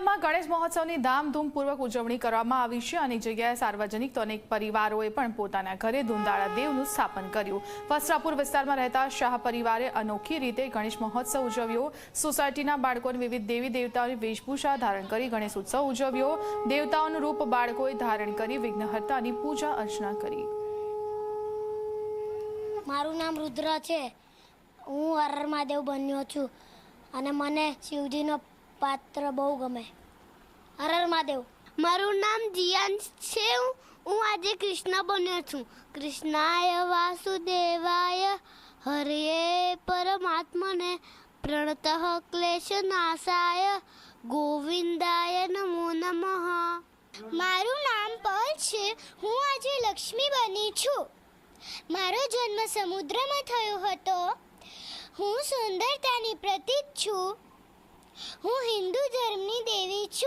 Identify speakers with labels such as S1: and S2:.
S1: અમદાવાદમાં ગણેશ મહોત્સવની ધામધૂમપૂર્વક ઉજવણી કરવામાં આવી છે અનેક જગ્યાએ સાર્વજનિક તો અનેક પરિવારોએ પણ પોતાના ઘરે ધૂંધાળા દેવનું સ્થાપન કર્યું. વસ્ત્રાપુર વિસ્તારમાં રહેતા શાહ પરિવારે અનોખી રીતે ગણેશ મહોત્સવ ઉજવ્યો. સોસાયટીના બાળકોને વિવિધ દેવી દેવતાઓની વેશભૂષા ધારણ કરી ગણેશ ઉત્સવ ઉજવ્યો. દેવતાઓનું રૂપ બાળકોએ ધારણ કરી વિઘ્નહર્તાની પૂજા અર્ચના કરી.
S2: મારું નામ રુદ્ર છે. હું હરર મહાદેવ બન્યો છું. અને મને શિવજીનો પાત્ર બહુ ગમે. હરર મહાદેવ,
S3: મારું નામ જિયાન છે. હું આજે કૃષ્ણ બન્યો છું. કૃષ્ણાય વાસુદેવાય હરે પરમાત્મને પ્રણત ક્લેશ નાશાય. ગોવિંદાય નમો નમઃ. મારું નામ પલ છે. હું આજે લક્ષ્મી બની છું. મારો જન્મ સમુદ્રમાં થયો હતો. હું સુંદરતાની પ્રતીક છું. હું હિન્દુ ધર્મની દેવી છું.